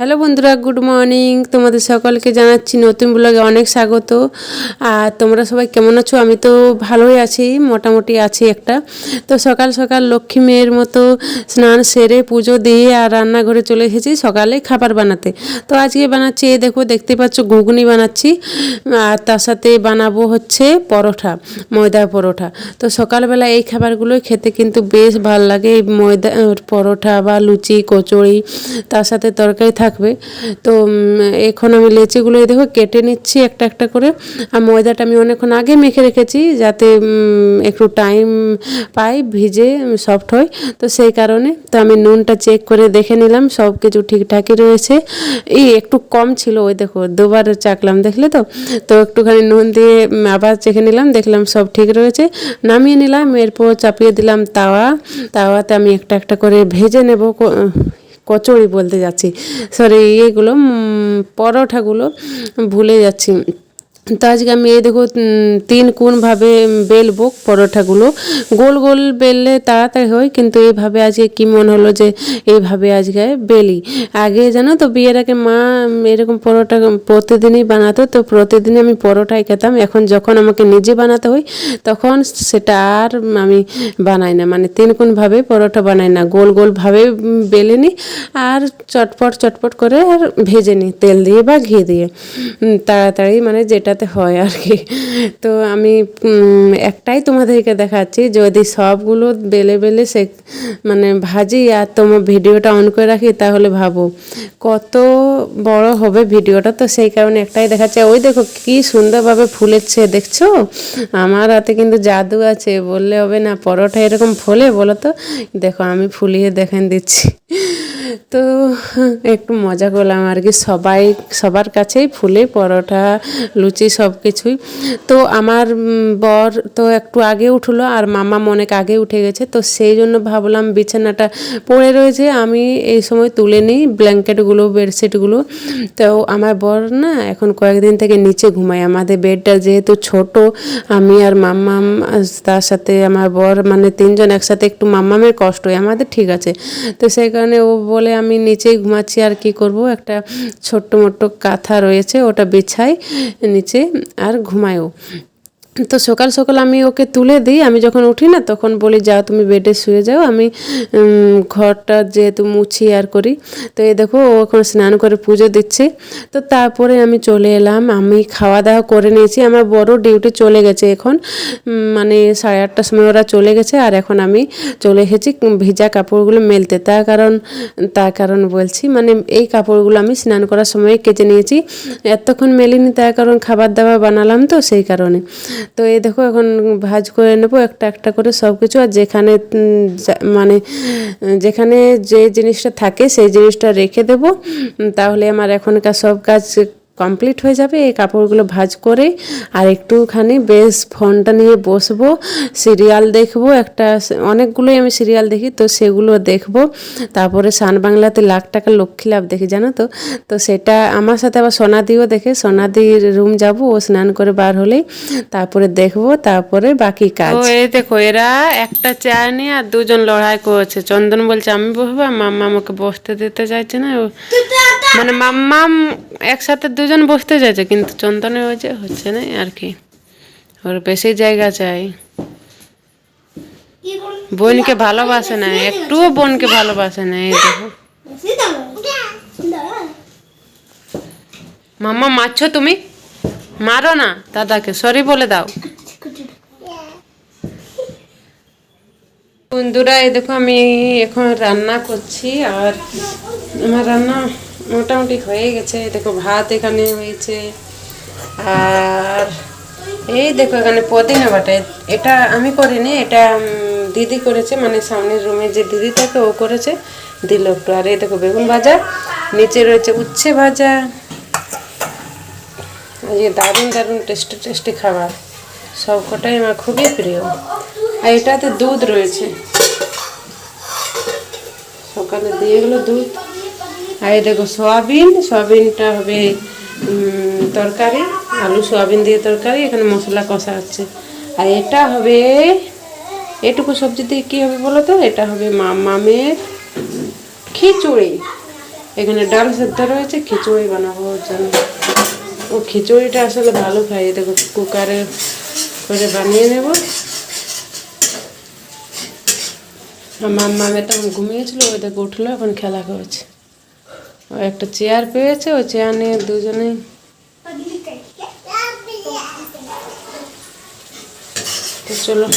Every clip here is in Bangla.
হ্যালো বন্ধুরা, গুড মর্নিং। তোমাদের সকলকে জানাচ্ছি নতুন ব্লগে অনেক স্বাগত। আর তোমরা সবাই কেমন আছো? আমি তো ভালোই আছি, মোটামুটি আছি একটা। তো সকাল সকাল লক্ষ্মী মেয়ের মতো স্নান সেরে পুজো দিয়ে আর রান্নাঘরে চলে এসেছি সকালে খাবার বানাতে। তো আজকে বানাচ্ছি, এই দেখো, দেখতে পাচ্ছ, ঘুগনি বানাচ্ছি। আর তার সাথে বানাবো হচ্ছে পরোটা ময়দার পরোঠা। তো সকালবেলা এই খাবারগুলোই খেতে কিন্তু বেশ ভালো লাগে। ময়দা, পরোঠা বা লুচি, কচুরি, তার সাথে তরকারি থাকবে তো এখন আমি লেচিগুলো দেখো কেটে নিচ্ছি একটা একটা করে। আর ময়দাটা আমি অনেকক্ষণ আগে মেখে রেখেছি যাতে একটু টাইম পাই, ভিজে সফট হয়। তো সেই কারণে তো আমি নুনটা চেক করে দেখে নিলাম সব কিছু ঠিকঠাকই রয়েছে। এই একটু কম ছিল, ওই দেখো, দুবার চাকলাম, দেখলে তো? তো একটুখানি নুন দিয়ে আবার চেখে নিলাম, দেখলাম সব ঠিক রয়েছে। নামিয়ে নিলাম, এরপর চাপিয়ে দিলাম তাওয়া। তাওয়াতে আমি একটা একটা করে ভেজে নেব ক- কচুরি বলতে যাচ্ছি। সরি ইয়েগুলো পরোঠাগুলো ভুলে যাচ্ছি। তো আজকে আমি এই দেখো তিন কোণভাবে বেলবো পরোটাগুলো। গোল গোল বেললে তাড়াতাড়ি হয়, কিন্তু এইভাবে আজকে কি মনে হলো যে এইভাবে আজকে বেলি। আগে জানো তো বিয়ের আগে মা এরকম পরোটা প্রতিদিনই বানাতো, তো প্রতিদিনই আমি পরোটাই খেতাম। এখন যখন আমাকে নিজে বানাতে হয়, তখন সেটা আর আমি বানাই না। মানে তিন কোণভাবে পরোটা বানাই না। গোল গোলভাবে বেলে নিই আর চটপট চটপট করে আর ভেজে নিই তেল দিয়ে বা ঘি দিয়ে। তাড়াতাড়ি মানে যেটাতে হয় আর কি। তো আমি একটাই তোমাদেরকে দেখাচ্ছি, যদি সবগুলো বেলে বেলে সে মানে ভাজি আর তোমার ভিডিওটা অন করে রাখি, তাহলে ভাবো কত বড় হবে ভিডিওটা। তো সেই কারণে একটাই দেখাচ্ছে। ওই দেখো কি সুন্দরভাবে ফুলেছে, দেখছ? আমার হাতে কিন্তু জাদু আছে, বললে হবে না, পরোটা এরকম ফোলে, বলো তো? দেখো আমি ফুলিয়ে দেখেন দিচ্ছি। তো একটু মজা করলাম আর কি। সবাই, সবার কাছেই ফুলে, পরোটা, লুচি সব কিছুই। তো আমার বর তো একটু আগে উঠল আর মামা অনেক আগে উঠে গেছে। তো সেই জন্য ভাবলাম বিছানাটা পড়ে রয়েছে, আমি এই সময় তুলে নিই ব্ল্যাঙ্কেটগুলো, বেডশিটগুলো। তো আমার বর না এখন কয়েকদিন থেকে নিচে ঘুমায়। আমাদের বেডটা যেহেতু ছোট, আমি আর মাম্মাম তার সাথে আমার বর মানে তিনজন একসাথে একটু মাম্মামের কষ্ট হয়। আমাদের ঠিক আছে। তো সেই কারণে ও বলে আমি নিচেই ঘুমাচ্ছি, আর কি করব? একটা ছোট্ট মোট্ট কাঁথা রয়েছে, ওটা বিছাই নিচে আর ঘুমায়ও। তো সকাল সকাল আমি ওকে তুলে দিই। আমি যখন উঠি না, তখন বলি, যাও, তুমি বেডে শুয়ে যাও। আমি ঘরটা যেহেতু মুছি আর করি। তো এই দেখো, ও এখন স্নান করে পুজো দিচ্ছে। তো তারপরে আমি চলে এলাম। আমি খাওয়া দাওয়া করে নিয়েছি। আমার বড় ডিউটি চলে গেছে এখন। মানে সাড়ে আটটার সময় ওরা চলে গেছে। আর এখন আমি চলে এসেছি ভিজা কাপড়গুলো মেলতে। তার কারণ তার কারণ বলছি মানে এই কাপড়গুলো আমি স্নান করার সময় কেচে নিয়েছি। এতক্ষণ মেলিনি, তার কারণ খাবার দাবার বানালাম তো, সেই কারণে। তো এই দেখো এখন ভাজ করে নেব একটা একটা করে সব কিছু আর যেখানে মানে যেখানে যে জিনিসটা থাকে সেই জিনিসটা রেখে দেবো। তাহলে আমার এখনকার সব কাজ কমপ্লিট হয়ে যাবে, এই কাপড়গুলো ভাজ করে আর একটুখানি বেশ ফোনটা নিয়ে বসবো, সিরিয়াল দেখব, একটা অনেকগুলোই আমি সিরিয়াল দেখি, তো সেগুলো দেখব। তারপরে সান বাংলাতে লাখ টাকা লক্ষ্মী লাভ দেখি, জানো তো? তো সেটা আমার সাথে আবার সোনাদিও দেখে, সোনাদির রুম যাব, ও স্নান করে বার হলেই, তারপরে দেখব, তারপরে বাকি কাজ। এই দেখো, এরা একটা চেয়ার নিয়ে আর দুজন লড়াই করছে। চন্দন বলছে, আমি বসবো আর মাম্মা আমাকে বসতে দিতে চাইছে না। মানে মাম্মাম একসাথে দুজন বসতে চাইছে, কিন্তু চন্দনের ওই যে হচ্ছে না আর কি। ওর বেশি জায়গা চাই। বোনকে ভালোবাসে না, একটুও বোনকে ভালোবাসে না, এই দেখো। মাম্মা, মারছো তুমি? মারো না, দাদাকে সরি বলে দাও। বন্ধুরা, এই দেখো আমি এখন রান্না করছি, আর আমার রান্না মোটামুটি হয়ে গেছে। দেখো ভাত এখানে হয়েছে। আর এই দেখো এখানে পুদিনা বাটা। এটা আমি করিনি, এটা দিদি করেছে। মানে সামনের রুমে যে দিদি থাকে, ও করেছে। দিল একটু। আর এই দেখো বেগুন ভাজা। নিচে রয়েছে উচ্ছে ভাজা। যে দারুণ দারুণ টেস্টি টেস্টি খাবার। সব কটাই আমার খুবই প্রিয়। আর এটাতে দুধ রয়েছে। সকালে দিয়ে গেলো দুধ। আর এই দেখো সয়াবিন, সয়াবিনটা হবে তরকারি, আলু সয়াবিন দিয়ে তরকারি, এখানে মশলা কষা হচ্ছে। আর এটা হবে, এটুকু সবজি দিয়ে কী হবে বলো তো? এটা হবে মামের খিচুড়ি। এখানে ডাল সেদ্ধ রয়েছে, খিচুড়ি বানাবো জন্য। ও খিচুড়িটা আসলে ভালো খাই দেখো কুকারে করে বানিয়ে নেব। আমার মামে তখন ঘুমিয়েছিল ওই দেখো উঠল, এখন খেলা করছে। একটা চেয়ার পেয়েছে, ওই চেয়ার নিয়ে দুজনেই। চলো।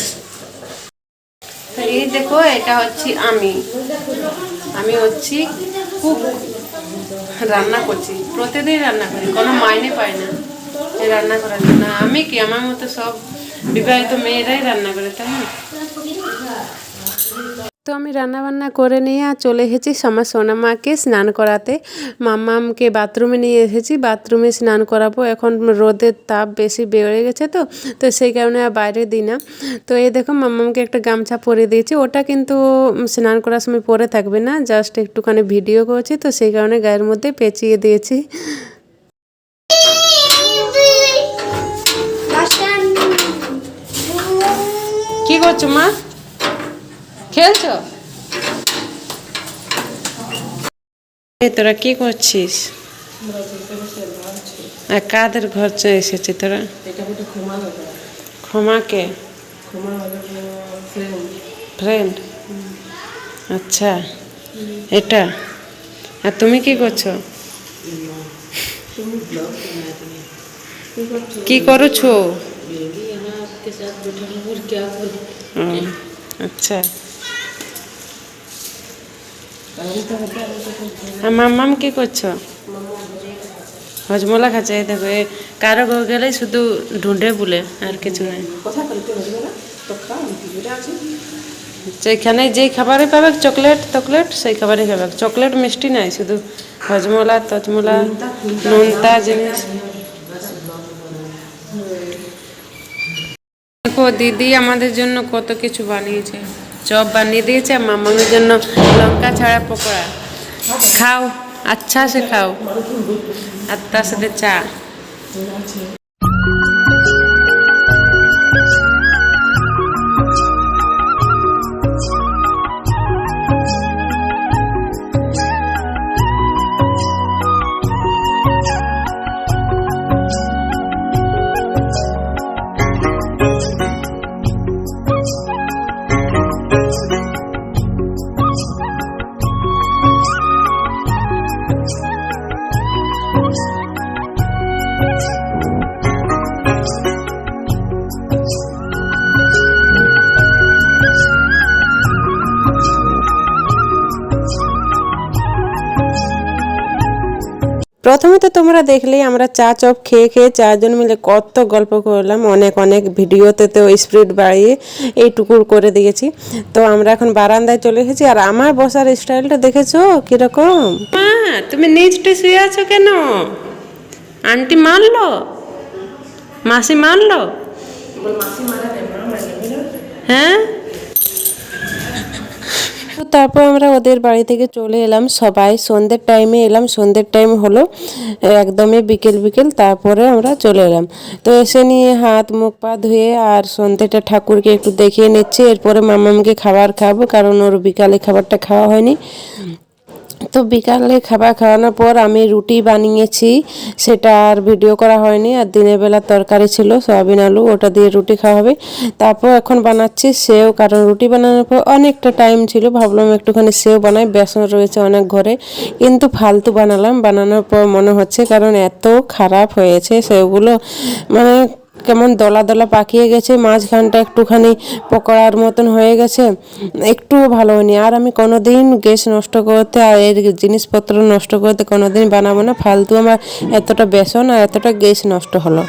এই দেখো, এটা হচ্ছে আমি। আমি হচ্ছি কুক। রান্না করছি। প্রতিদিন রান্না করি, কোনো মাইনে পাই না। রান্না করার জন্য। আমি কি? আমার মতো সব বিবাহিত মেয়েরাই রান্না করে, তাই না? আমি রান্না বান্না করে নিয়ে আর চলে এসেছি আমার সোনা মাকে স্নান করাতে। মাম্মামকে বাথরুমে নিয়ে এসেছি বাথরুমে স্নান করাবো। এখন রোদের তাপ বেশি বেড়ে গেছে তো তো সেই কারণে আর বাইরে দিই না। তো এই দেখো মাম্মামকে একটা গামছা পরে দিয়েছি। ওটা কিন্তু স্নান করার সময় পরে থাকবে না জাস্ট একটুখানি ভিডিও করছি তো সেই কারণে গায়ের মধ্যে পেঁচিয়ে দিয়েছি। কি করছ মা? খেলছো তোরা কি করছিস? আর কাদের ঘর এসেছি তোরা? ক্ষমাকে ফ্রেন্ড আচ্ছা। এটা? আর তুমি কি করছ? কি করছ? আচ্ছা। আর মাম্মাম কি করছ? হজমলা খাচ্ছে দেখো এ কারও ঘর গেলে শুধু ঢুঁডে বলে আর কিছু নাই। যেখানে যেই খাবারে পাবে চকলেট টকলেট সেই খাবারই খাবে চকলেট মিষ্টি নাই শুধু হজমলা তজমলা নোনতা জিনিস। দেখো দিদি আমাদের জন্য কত কিছু বানিয়েছে। চপ বানিয়ে দিয়েছে মামাঙ্গের জন্য লঙ্কা ছাড়া পকোড়া। খাও আচ্ছা সে খাও। আর তার সাথে চা। প্রথমে তো তোমরা দেখলেই আমরা চা চপ খেয়ে খেয়ে চারজন মিলে কত গল্প করলাম অনেক অনেক ভিডিওতে তো স্পিড বাড়িয়ে এইটুকুর করে দিয়েছি। তো আমরা এখন বারান্দায় চলে এসেছি আর আমার বসার স্টাইলটা দেখেছ কীরকম? মা তুমি নিচটে শুয়ে আছো কেন? আন্টি মারলো? মাসি মারলো। হ্যাঁ? তারপর আমরা ওদের বাড়ি থেকে চলে এলাম সবাই। সন্ধ্যের টাইমে এলাম, সন্ধ্যের টাইম হলো, একদমই বিকেল বিকেল, তারপরে আমরা চলে এলাম। তো এসে নিয়ে হাত মুখ পা ধুয়ে আর সন্ধ্যেটা ঠাকুরকে একটু দেখিয়ে নিচ্ছি। এরপরে মামামকে খাবার খাব কারণ ওর বিকালে খাবারটা খাওয়া হয়নি। তো বিকালে খাবার খাওয়ানোর পর আমি রুটি বানিয়েছি। সেটা আর ভিডিও করা হয়নি। আর দিনের বেলা তরকারি ছিল, সয়াবিন আলু, ওটা দিয়ে রুটি খাওয়া হবে। তারপর এখন বানাচ্ছি সেও, কারণ রুটি বানানোর পর অনেকটা টাইম ছিল। ভাবলাম একটুখানি সেও বানাই। বেসন রয়েছে অনেক ঘরে। কিন্তু ফালতু বানালাম। বানানোর পর মনে হচ্ছে কারণ এত খারাপ হয়েছে সেগুলো। মানে কেমন দলা দলা পাকিয়ে গেছে, মাঝখানটা একটুখানি পকোড়ার মতন হয়ে গেছে, একটুও ভালো হয়নি। আর আমি কোনোদিন গ্যাস নষ্ট করতে আর এর জিনিসপত্র নষ্ট করতে কোনোদিন বানাবো না, ফালতু আমার এতটা বেসন আর এতটা গ্যাস নষ্ট হলো।